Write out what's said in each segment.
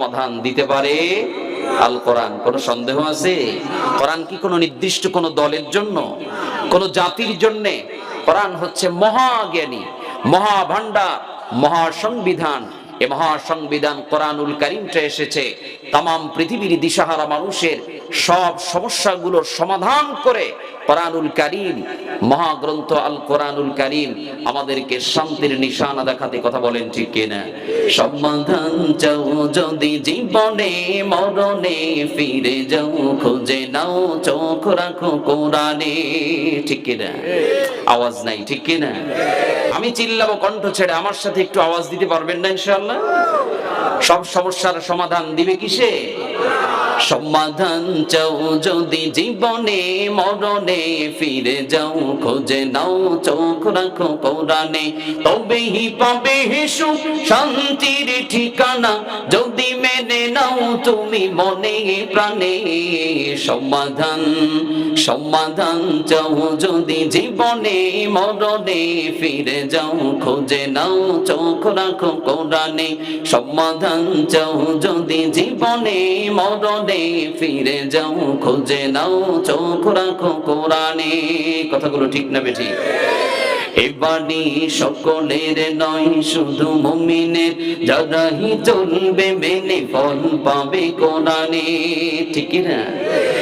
সমাধান দিতে পারে? আল কোরআন, কোনো সন্দেহ আছে? কোরআন কি কোনো নির্দিষ্ট কোনো দলের জন্য, কোনো জাতির জন্য? কোরআন হচ্ছে মহাজ্ঞানী, মহাভাণ্ডার, মহাসংবিধান। এ মহাসংবিধান কোরআনুল করিমটা এসেছে। তাম পৃথিবীর দিশাহারা মানুষের সব সমস্যাগুলোর সমাধান করে কোরআনুল করিম মহাগ্রন্থ আল কোরআনুল করিম আমাদেরকে শান্তির নিশানা দেখাতে কথা বলেন, ঠিক কিনা? সমাধান চাও যদি জীবনে, মরণে ফিরে যাও, খুঁজে নাও, চোখ রাখো কোরআনে, ঠিক কিনা? আওয়াজ নাই, ঠিক কিনা? আমি চিল্লাবো কণ্ঠ ছেড়ে, আমার সাথে একটু আওয়াজ দিতে পারবেন না, ইনশাআল্লাহ? সব সমস্যার সমাধান দিবে কিসে? সমাধান চাও যদি জীবনে, মরণে ফিরে যাও, খোঁজে নাও, চোখ রাখো কোরআনে তবেই পাবে সুখ, শান্তির ঠিকানা। যদি মেনে নাও তুমি মনে প্রাণে। সমাধান সমাধান চাও যদি জীবনে, মরণে ফিরে যাও, খোঁজে নাও, চোখ রাখো কোরআনে সমাধান চাও যদি জীবনে, মরণে ফিরে যাও, খোঁজে নাও, চোখ রাখো কোরআনে। কথাগুলো ঠিক না বেঠি? এবারে সকলের নয়, শুধু মুমিনের। যারাই চলবে, মেনে ফল পাবে কোরআনে। ঠিক না?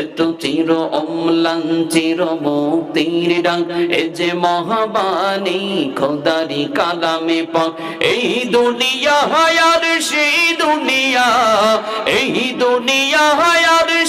এত চির অম্লান, চির মুক্তির ডাক। এ যে মহাবাণী, খোদারি কালামে পাক এই দুনিয়া হায়ার সেই দুনিয়া, এই দুনিয়া হায়ার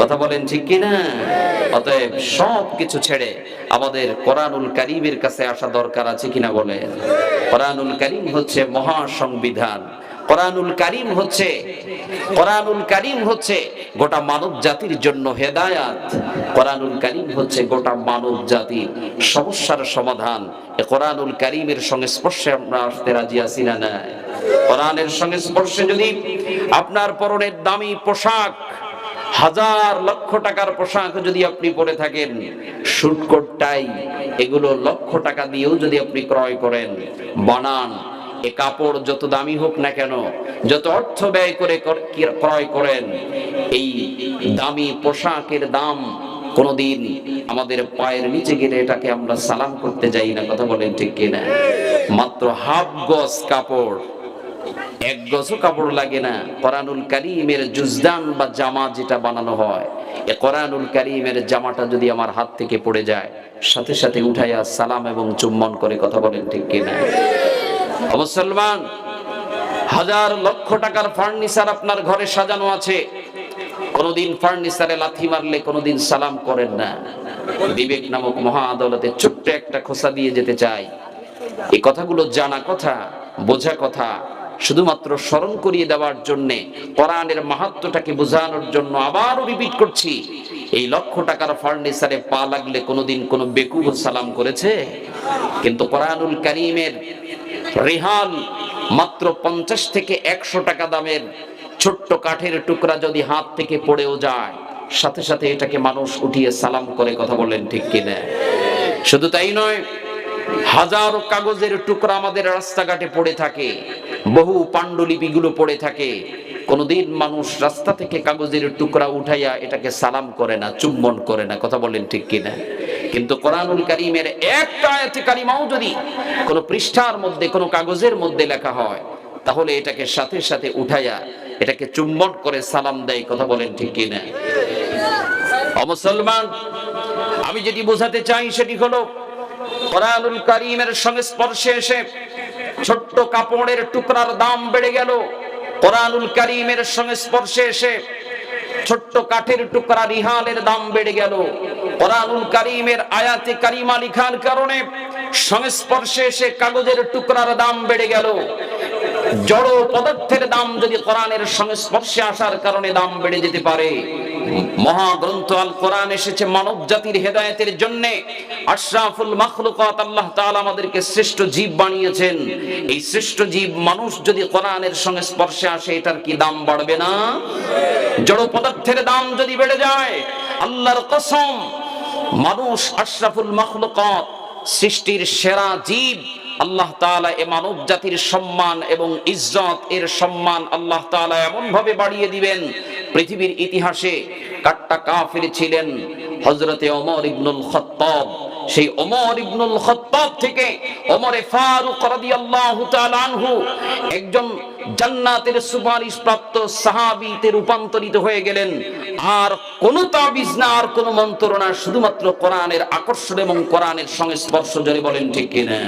কথা বলেন ঠিক কিনা? অতএব সব কিছু ছেড়ে আমাদের কোরআনুল কারিমের কাছে আসা দরকার আছে কিনা বলে কোরআনুল কারিম হচ্ছে মহা সংবিধান কোরআনুল কারিম হচ্ছে, কোরআনুল কারিম হচ্ছে গোটা মানব জাতির জন্য হেদায়াত। কোরআনুল কারিম হচ্ছে গোটা মানব জাতির সমস্যার সমাধান। কোরআনুল কারিমের সঙ্গে স্পর্শে আমরা আসতে রাজি আছি না কোরআনের সঙ্গে স্পর্শে যদি আপনার পরনের দামি পোশাক হাজার লক্ষ টাকার পোশাক যদি আপনি পরে থাকেন শুটকোট টাই এগুলো লক্ষ টাকা দিয়েও যদি আপনি ক্রয় করেন, বানান, এ কাপড় যত দামি হোক না কেন, যত অর্থ ব্যয় করে ক্রয় করেন, এই দামি পোশাকের দাম কোনদিন আমাদের পায়ের নিচে গেলে এটাকে আমরা সালাম করতে যাই না, কথা বলেন ঠিক কিনা? মাত্র হাফ গজ কাপড় এক গজও কাপড় লাগে না। কোরআনুল কারিমের জুজদান বা জামা যেটা বানানো হয়, এ কোরআনুল কারিমের জামাটা যদি আমার হাত থেকে পড়ে যায়, সাথে সাথে উঠাইয়া সালাম এবং চুম্বন করে কথা বলেন ঠিক কিনা মুসলমান, হাজার লক্ষ টাকার ফার্নিচার আপনার ঘরে সাজানো আছে। কোনদিন ফার্নিচারে লাথি মারলে কোনদিন সালাম করেন না। বিবেক নামক মহা আদালতে ছোট্ট একটা খোসা দিয়ে যেতে চাই। এই কথাগুলো জানা কথা, বোঝা কথা শুধুমাত্র স্মরণ করিয়ে দেওয়ার জন্য কোরআনের মাহাত্মটাকে বোঝানোর জন্য আবারও রিপিট করছি। এই লক্ষ টাকার ফার্নিচারে পা লাগলে কোনোদিন কোনো বেকুব সালাম করেছে? কিন্তু কোরআনুল করিমের রেহাল মাত্র পঞ্চাশ থেকে একশো টাকা দামের ছোট্ট কাঠের টুকরা যদি হাত থেকে পড়েও যায়, সাথে সাথে এটাকে মানুষ উঠিয়ে সালাম করে কথা বলেন ঠিক কিনা? শুধু তাই নয়, হাজারো কাগজের টুকরা আমাদের রাস্তাঘাটে পড়ে থাকে। বহু পাণ্ডুলিপিগুলো পড়ে থাকে। কোনোদিন মানুষ রাস্তা থেকে কাগজের টুকরা উঠাইয়া এটাকে সালাম করে না, চুম্বন করে না, কথা বলেন ঠিক কিনা? কিন্তু কোরআনুল কারীমের একটা কারিমাও যদি কোনো পৃষ্ঠার মধ্যে, কোনো কাগজের মধ্যে লেখা হয়, তাহলে এটাকে সাথে সাথে উঠাইয়া এটাকে চুম্বন করে সালাম দেয়, কথা বলেন ঠিক কিনা? অমুসলমান আমি যেটি বোঝাতে চাই সেটি হলো, কোরআনুল কারীমের সংস্পর্শে এসে ছোট্ট কাপড়ের টুকরার দাম বেড়ে গেল। কোরআনুল কারীমের সংস্পর্শে এসে ছোট্ট কাঠের টুকরা রিহালের দাম বেড়ে গেল। কোরআনুল কারীমের আয়াতে কারিমা লিখার কারণে সংস্পর্শে এসে কাগজের টুকরার দাম বেড়ে গেল। জড় পদার্থের দাম যদি কোরআনের সংস্পর্শে আসার কারণে দাম বেড়ে যেতে পারে। মহাগ্রন্থ আল কোরআন এসেছে মানব জাতির হেদায়েতের জন্য। আশরাফুল মাখলুকাত আল্লাহ তাআলা আমাদেরকে শ্রেষ্ঠ জীব বানিয়েছেন। এই শ্রেষ্ঠ জীব মানুষ যদি কোরআনের সংস্পর্শে আসে, এটার কি দাম বাড়বে না? জড় পদার্থের দাম যদি বেড়ে যায়, আল্লাহর কসম, মানুষ আশরাফুল মাখলুকাত, সৃষ্টির সেরা জীব, আল্লাহ তাআলা এ মানব জাতির সম্মান এবং ইজ্জত এর সম্মান আল্লাহ তাআলা এমন ভাবে বাড়িয়ে দিবেন পৃথিবীর ইতিহাসে কাট্টা কাফির ছিলেন হযরতে ওমর ইবনুল খাত্তাব। সেই ওমর ইবনুল খাত্তাব থেকে ওমরে ফারুক রাদিয়াল্লাহু তাআলা আনহু একজন জান্নাতের সুপারিশ প্রাপ্ত সাহাবীতে রূপান্তরিত হয়ে গেলেন। আর কোন তাবিজ না, আর কোন মন্ত্র না, শুধুমাত্র কোরআনের আকর্ষণ এবং কোরআনের সংস্পর্শ জোরে বলেন ঠিক কিনা?